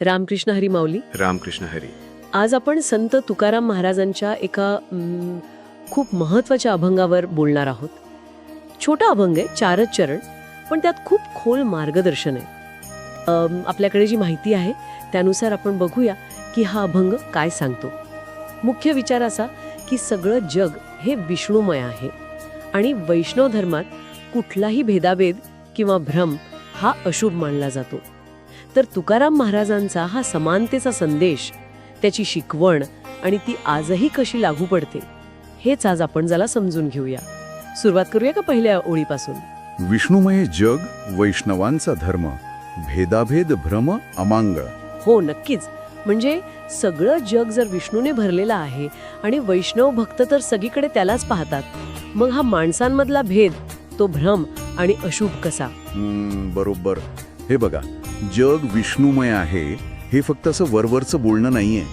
रामकृष्ण हरी माऊली. रामकृष्ण हरी. आज आपण संत तुकाराम महाराजांच्या एका खूप महत्त्वाच्या अभंगावर बोलणार आहोत. छोटा अभंग आहे चारच चरण पण त्यात खूप खोल मार्गदर्शन आहे. आपल्याकडे जी माहिती आहे त्यानुसार आपण बघूया की हा अभंग काय सांगतो. मुख्य विचार असा की सगळं जग हे विष्णुमय आहे आणि वैष्णव धर्मात कुठलाही भेदाभेद किंवा भ्रम हा अशुभ मानला जातो. तर तुकाराम महाराजांचा हा समानतेचा संदेश त्याची शिकवण आणि ती आजही कशी लागू पडते हेच आज आपण जरा समजून घेऊया. सुरुवात करूया का पहिल्या ओळीपासून? विष्णुमय जग वैष्णवांचा धर्म भेदाभेद भ्रम अमांग. हो नक्कीच. म्हणजे सगळं जग जर विष्णूने भरलेलं आहे आणि वैष्णव भक्त तर सगळीकडे त्यालाच पाहतात मग हा माणसांमधला भेद तो भ्रम आणि अशुभ कसा? बरोबर. हे बघा जग विष्णुमय आहे हे फक्त असं वरवरचं बोलणं नाहीये.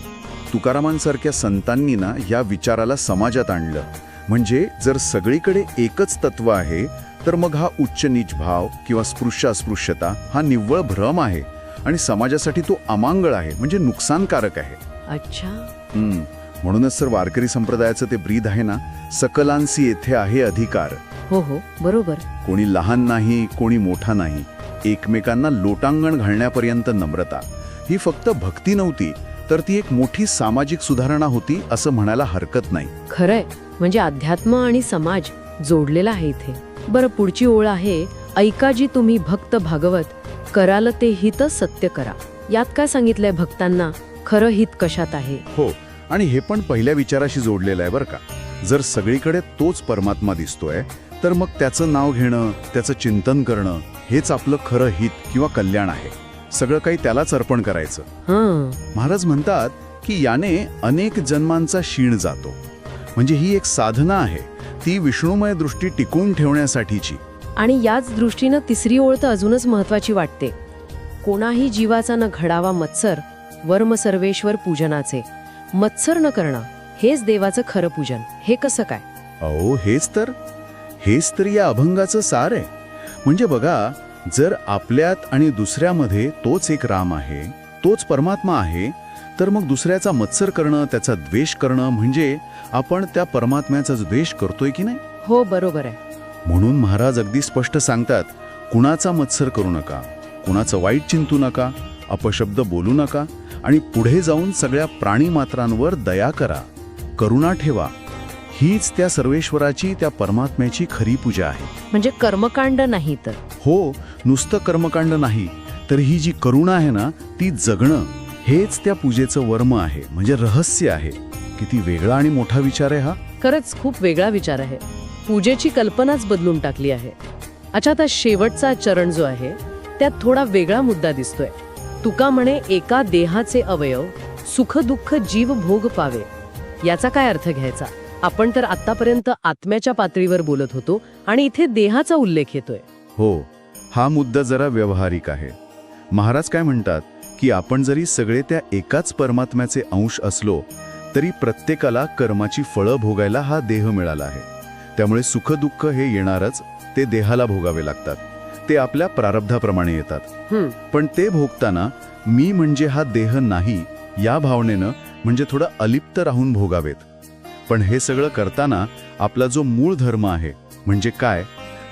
तुकारामांसारख्या संतांनी ना या विचाराला समाजात आणलं. म्हणजे जर सगळीकडे एकच तत्व आहे तर मग हा उच्च नीच भाव किंवा स्पृश्य अस्पृश्यता हा निव्वळ भ्रम आहे आणि समाजासाठी तो अमांगळ आहे म्हणजे नुकसानकारक आहे. अच्छा. हम्म, म्हणूनच सर वारकरी संप्रदायाचं ते ब्रीद आहे ना सकलांसी येथे आहे अधिकार. हो हो बरोबर. कोणी लहान नाही कोणी मोठा नाही. एकमेकांना लोटांगण घालण्यापर्यंत नम्रता. ही फक्त भक्ती नव्हती तर ती एक मोठी सामाजिक सुधारणा होती असं म्हणायला हरकत नाही. खरंय. म्हणजे अध्यात्म आणि समाज जोडलेला आहे इथे. बरं पुढची ओळ आहे ऐका जी तुम्ही भक्त भागवत कराल ते हित सत्य करा. यात काय सांगितलंय भक्तांना? खरं हित कशात आहे? हो आणि हे पण पहिल्या विचाराशी जोडलेलं आहे बरं का. जर सगळीकडे तोच परमात्मा दिसतोय तर मग त्याचं नाव घेणं त्याचं चिंतन करणं हेच आपलं खरं हित किंवा कल्याण आहे. सगळं काही त्यालाच अर्पण करायचं. महाराज म्हणतात की याने अनेक जन्मांचा क्षीण जातो. म्हणजे ही एक साधना आहे. ती विष्णुमय दृष्टी टिकून ठेवण्यासाठीची. आणि याच दृष्टीनं तिसरी ओळ तर अजूनच महत्वाची वाटते. कोणाही जीवाचा न घडावा मत्सर वर्म सर्वेश्वर पूजनाचे. मत्सर न करणं हेच देवाचं खरं पूजन. हे कसं काय? अहो हेच तर. हेच तर या अभंगाचं सार आहे. म्हणजे बघा जर आपल्यात आणि दुसऱ्यामध्ये तोच एक राम आहे तोच परमात्मा आहे तर मग दुसऱ्याचा मत्सर करणं त्याचा द्वेष करणं म्हणजे आपण त्या परमात्म्याचा द्वेष करतोय की नाही? हो बरोबर आहे. म्हणून महाराज अगदी स्पष्ट सांगतात कुणाचा मत्सर करू नका कुणाचं वाईट चिंतू नका अपशब्द बोलू नका आणि पुढे जाऊन सगळ्या प्राणीमात्रांवर दया करा करुणा ठेवा हीच त्या सर्वेश्वराची त्या परमात्म्याची खरी पूजा आहे. म्हणजे कर्मकांड नाही तर. हो नुसतं कर्मकांड नाही तर ही जी करुणा आहे ना ती जगणं हेच त्या पूजेचं वर्म आहे म्हणजे रहस्य आहे. किती वेगळा आणि मोठा विचार आहे हा. खरंच खूप वेगळा विचार आहे. पूजेची कल्पनाच बदलून टाकली आहे. अच्छा आता शेवटचा चरण जो आहे त्यात थोडा वेगळा मुद्दा दिसतोय. तुका म्हणे एका देहाचे अवयव सुख दुःख जीव भोग पावे. याचा काय अर्थ घ्यायचा? आपण तर आतापर्यंत आत्म्याच्या पातळीवर बोलत होतो आणि इथे देहाचा उल्लेख येतोय. हो हा मुद्दा जरा व्यावहारिक आहे. महाराज काय म्हणतात की आपण जरी सगळे त्या एकाच परमात्म्याचे अंश असलो तरी प्रत्येकाला कर्माची फळं भोगायला हा देह मिळाला आहे. त्यामुळे सुखदुःख हे येणारच ते देहाला भोगावे लागतात. ते आपल्या प्रारब्धाप्रमाणे येतात. पण ते भोगताना मी म्हणजे हा देह नाही या भावनेनं म्हणजे थोडं अलिप्त राहून भोगावेत. पण हे सगळं करताना आपला जो मूळ धर्म आहे म्हणजे काय?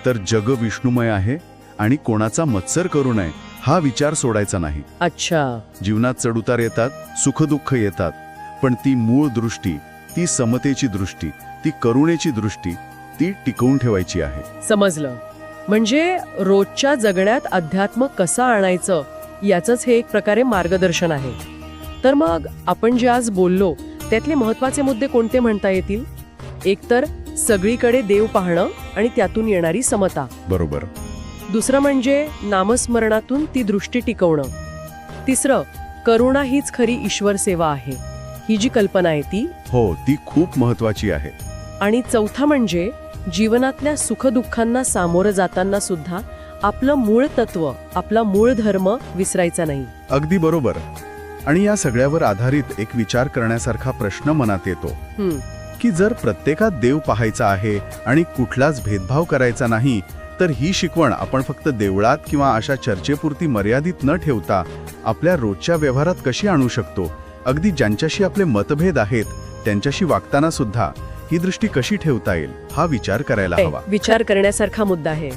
तर जग विष्णुमय आहे आणि कोणाचा मत्सर करू नये हा विचार सोडायचा नाही. अच्छा. जीवनात चढउतार येतात सुखदुःख येतात पण ती मूळ दृष्टी ती समतेची दृष्टी ती करुणेची दृष्टी ती टिकवून ठेवायची आहे. समजलं. म्हणजे रोजच्या जगण्यात अध्यात्म कसं आणायचं याचंच हे एक प्रकारे मार्गदर्शन आहे. तर मग आपण जे आज बोललो त्यातले महत्त्वाचे मुद्दे कोणते म्हणता येतील? एक तर सगळीकडे देव पाहणं आणि त्यातून येणारी समता. बरोबर. दुसरं म्हणजे नामस्मरणातून ती दृष्टी टिकवणं. तिसरं करुणा हीच खरी ईश्वर सेवा आहे. ही जी कल्पना आहे ती. हो ती खूप महत्वाची आहे. आणि चौथा म्हणजे जीवनातल्या सुखदुःखांना सामोरं जाताना सुद्धा आपलं मूळ तत्व आपला मूळ धर्म विसरायचा नाही. अगदी बरोबर. आणि या सगळ्यावर आधारित एक विचार करण्यासारखा प्रश्न मनात येतो. की जर प्रत्येकात देव पाहायचा आहे आणि कुठलाच भेदभाव करायचा नाही तर ही शिकवण आपण फक्त देवळात किंवा अशा चर्चेपुरती मर्यादित न ठेवता आपल्या रोजच्या व्यवहारात कशी आणू शकतो? अगदी ज्यांच्याशी आपले मतभेद आहेत त्यांच्याशी वागताना सुद्धा ही दृष्टी कशी ठेवता येईल हा विचार करायला हवा. विचार करण्यासारखा मुद्दा आहे.